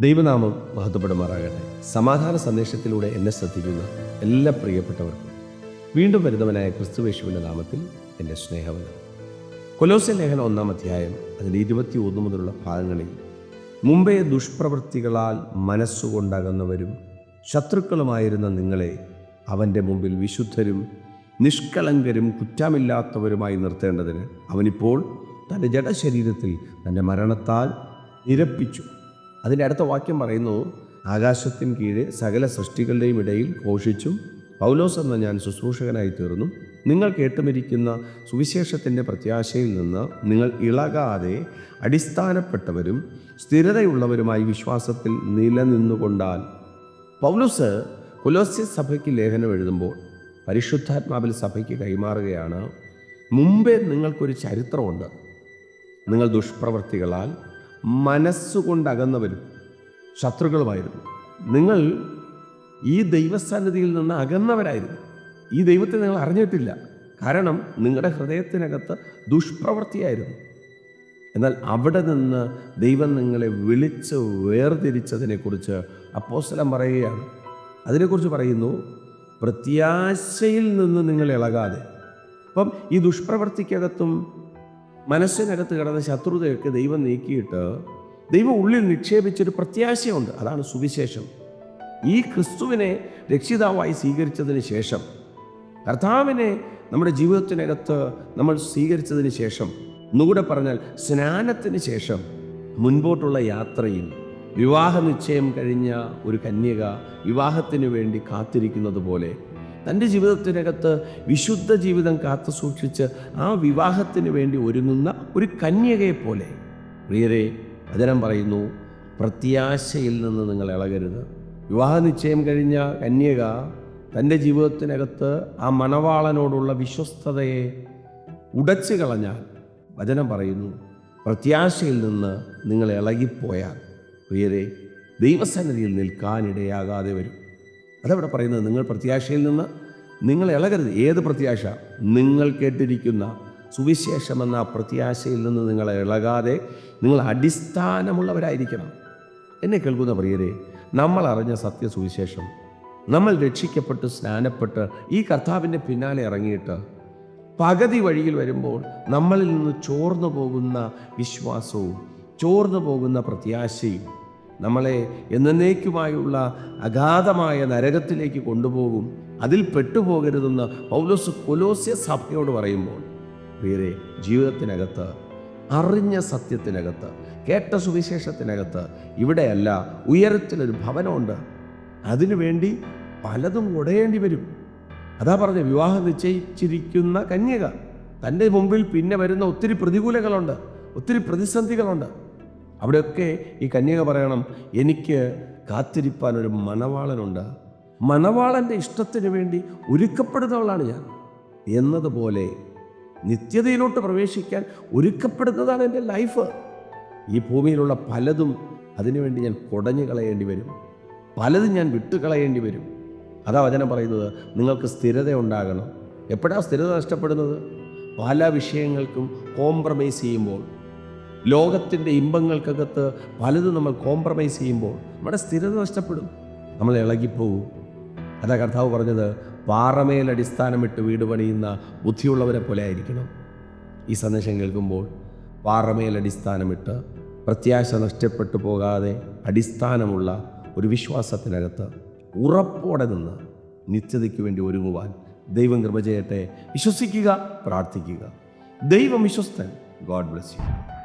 ദൈവനാമം മഹത്വപ്പെടുമാറാകട്ടെ. സമാധാന സന്ദേശത്തിലൂടെ എന്നെ ശ്രദ്ധിക്കുന്ന എല്ലാ പ്രിയപ്പെട്ടവർക്കും വീണ്ടും വരുന്നവനായ ക്രിസ്തുവേശുവിന്റെ നാമത്തിൽ എന്റെ സ്നേഹവനം കൊലോസ്യ ലേഖന ഒന്നാം അധ്യായം അതിന്റെ ഇരുപത്തി ഒന്ന് മുതലുള്ള ഭാഗങ്ങളിൽ മുമ്പേ ദുഷ്പ്രവൃത്തികളാൽ മനസ്സുകൊണ്ടകന്നവരും ശത്രുക്കളുമായിരുന്ന നിങ്ങളെ അവന്റെ മുമ്പിൽ വിശുദ്ധരും നിഷ്കളങ്കരും കുറ്റമില്ലാത്തവരുമായി നിർത്തേണ്ടതിന് അവനിപ്പോൾ തന്റെ ജഡശരീരത്തിൽ തന്റെ മരണത്താൽ നിരപ്പിച്ചു. അതിന്റെ അടുത്ത വാക്യം പറയുന്നു ആകാശത്തിന് കീഴെ സകല സൃഷ്ടികളുടെയും ഇടയിൽ ഘോഷിച്ചും പൗലോസ് എന്ന ഞാൻ ശുശ്രൂഷകനായി തീർന്നു. നിങ്ങൾ കേട്ടുമിരിക്കുന്ന സുവിശേഷത്തിന്റെ പ്രത്യാശയിൽ നിന്ന് നിങ്ങൾ ഇളകാതെ അടിസ്ഥാനപ്പെട്ടവരും സ്ഥിരതയുള്ളവരുമായി വിശ്വാസത്തിൽ നിലനിന്നുകൊണ്ടാൽ. പൗലോസ് കൊലോസ്യ സഭയ്ക്ക് ലേഖനം എഴുതുമ്പോൾ പരിശുദ്ധാത്മാവിൽ സഭയ്ക്ക് കൈമാറുകയാണ് മുമ്പേ നിങ്ങൾക്കൊരു ചരിത്രമുണ്ട്. നിങ്ങൾ മനസ്സുകൊണ്ടകന്നവരും ശത്രുക്കളുമായിരുന്നു. നിങ്ങൾ ഈ ദൈവസന്നിധിയിൽ നിന്ന് അകന്നവരായിരുന്നു. ഈ ദൈവത്തെ നിങ്ങൾ അറിഞ്ഞിട്ടില്ല. കാരണം നിങ്ങളുടെ ഹൃദയത്തിനകത്ത് ദുഷ്പ്രവൃത്തിയായിരുന്നു. എന്നാൽ അവിടെ നിന്ന് ദൈവം നിങ്ങളെ വിളിച്ച് വേർതിരിച്ചതിനെക്കുറിച്ച് അപ്പോസ്തലൻ പറയുകയാണ്. അതിനെക്കുറിച്ച് പറയുന്നു പ്രത്യാശയിൽ നിന്ന് നിങ്ങൾ ഇളകാതെ. അപ്പം ഈ ദുഷ്പ്രവൃത്തിക്കകത്തും മനസ്സിനകത്ത് കിടന്ന ശത്രുതയൊക്കെ ദൈവം നീക്കിയിട്ട് ദൈവം ഉള്ളിൽ നിക്ഷേപിച്ചൊരു പ്രത്യാശയുണ്ട്. അതാണ് സുവിശേഷം. ഈ ക്രിസ്തുവിനെ രക്ഷിതാവായി സ്വീകരിച്ചതിന് ശേഷം കർത്താവിനെ നമ്മുടെ ജീവിതത്തിനകത്ത് നമ്മൾ സ്വീകരിച്ചതിന് ശേഷം ഒന്നുകൂടെ പറഞ്ഞാൽ സ്നാനത്തിന് ശേഷം മുൻപോട്ടുള്ള യാത്രയിൽ വിവാഹ നിശ്ചയം കഴിഞ്ഞ ഒരു കന്യക വിവാഹത്തിന് വേണ്ടി കാത്തിരിക്കുന്നത് പോലെ തന്റെ ജീവിതത്തിനകത്ത് വിശുദ്ധ ജീവിതം കാത്തു സൂക്ഷിച്ച് ആ വിവാഹത്തിന് വേണ്ടി ഒരുങ്ങുന്ന ഒരു കന്യകയെ പോലെ. പ്രിയരെ വചനം പറയുന്നു പ്രത്യാശയിൽ നിന്ന് നിങ്ങൾ ഇളകരുത്. വിവാഹ നിശ്ചയം കഴിഞ്ഞ കന്യക തന്റെ ജീവിതത്തിനകത്ത് ആ മണവാളനോടുള്ള വിശ്വസ്തതയെ ഉടച്ചു കളഞ്ഞാൽ വചനം പറയുന്നു പ്രത്യാശയിൽ നിന്ന് നിങ്ങൾ ഇളകിപ്പോയാൽ പ്രിയരെ ദൈവസന്നിധിയിൽ നിൽക്കാനിടയാകാതെ വരും. അതവിടെ പറയുന്നത് നിങ്ങൾ പ്രത്യാശയിൽ നിന്ന് നിങ്ങൾ ഇളകരുത്. ഏത് പ്രത്യാശ? നിങ്ങൾ കേട്ടിരിക്കുന്ന സുവിശേഷമെന്ന പ്രത്യാശയിൽ നിന്ന് നിങ്ങൾ ഇളകാതെ നിങ്ങൾ അടിസ്ഥാനമുള്ളവരായിരിക്കണം. എന്നെ കേൾക്കുന്ന പ്രിയരെ നമ്മൾ അറിഞ്ഞ സത്യസുവിശേഷം നമ്മൾ രക്ഷിക്കപ്പെട്ട് സ്നാനപ്പെട്ട് ഈ കർത്താവിന്റെ പിന്നാലെ ഇറങ്ങിയിട്ട് പകുതി വഴിയിൽ വരുമ്പോൾ നമ്മളിൽ നിന്ന് ചോർന്നു പോകുന്ന വിശ്വാസവും ചോർന്നു പോകുന്ന പ്രത്യാശയും നമ്മളെ എന്നേക്കുമായുള്ള അഗാധമായ നരകത്തിലേക്ക് കൊണ്ടുപോകും. അതിൽ പെട്ടുപോകരുതെന്ന് പൗലോസ് കൊലോസ്യ സഭയോട് പറയുമ്പോൾ പ്രിയരെ ജീവിതത്തിനകത്ത് അറിഞ്ഞ സത്യത്തിനകത്ത് കേട്ട സുവിശേഷത്തിനകത്ത് ഇവിടെയല്ല ഉയരത്തിലൊരു ഭവനമുണ്ട്. അതിനുവേണ്ടി പലതും ഉടയേണ്ടി വരും. അതാ പറഞ്ഞ വിവാഹം നിശ്ചയിച്ചിരിക്കുന്ന കന്യക തന്റെ മുമ്പിൽ പിന്നെ വരുന്ന ഒത്തിരി പ്രതികൂലങ്ങളുണ്ട് ഒത്തിരി പ്രതിസന്ധികളുണ്ട്. അവിടെയൊക്കെ ഈ കന്യക പറയണം എനിക്ക് കാത്തിരിപ്പാൻ ഒരു മണവാളനുണ്ട് മണവാളന്റെ ഇഷ്ടത്തിന് വേണ്ടി ഒരുക്കപ്പെടുന്നവളാണ് ഞാൻ. എന്നതുപോലെ നിത്യതയിലോട്ട് പ്രവേശിക്കാൻ ഒരുക്കപ്പെടുന്നതാണ് എന്റെ ലൈഫ്. ഈ ഭൂമിയിലുള്ള പലതും അതിനുവേണ്ടി ഞാൻ കുടഞ്ഞു കളയേണ്ടി വരും. പലതും ഞാൻ വിട്ടുകളയേണ്ടി വരും. അതാ വചനം പറയുന്നത്. നിങ്ങൾക്ക് സ്ഥിരത ഉണ്ടാകണം. എപ്പോഴാണ് സ്ഥിരത നഷ്ടപ്പെടുന്നത്? പല വിഷയങ്ങൾക്കും കോംപ്രമൈസ് ചെയ്യുമ്പോൾ. ലോകത്തിന്റെ ഇമ്പങ്ങൾക്കകത്ത് പലതും നമ്മൾ കോംപ്രമൈസ് ചെയ്യുമ്പോൾ നമ്മുടെ സ്ഥിരത നഷ്ടപ്പെടും. നമ്മൾ ഇളകിപ്പോവും. അതാ കർത്താവ് പറഞ്ഞത് പാറമേൽ അടിസ്ഥാനമിട്ട് വീട് പണിയുന്ന ബുദ്ധിയുള്ളവരെ പോലെ ആയിരിക്കണം. ഈ സന്ദേശം കേൾക്കുമ്പോൾ പാറമേൽ അടിസ്ഥാനമിട്ട് പ്രത്യാശ നഷ്ടപ്പെട്ടു പോകാതെ അടിസ്ഥാനമുള്ള ഒരു വിശ്വാസത്തിനകത്ത് ഉറപ്പോടെ നിന്ന് നിത്യതയ്ക്ക് വേണ്ടി ഒരുങ്ങുവാൻ ദൈവം കൃപ ചെയ്യട്ടെ. വിശ്വസിക്കുക പ്രാർത്ഥിക്കുക. ദൈവം വിശ്വസ്തൻ. God bless you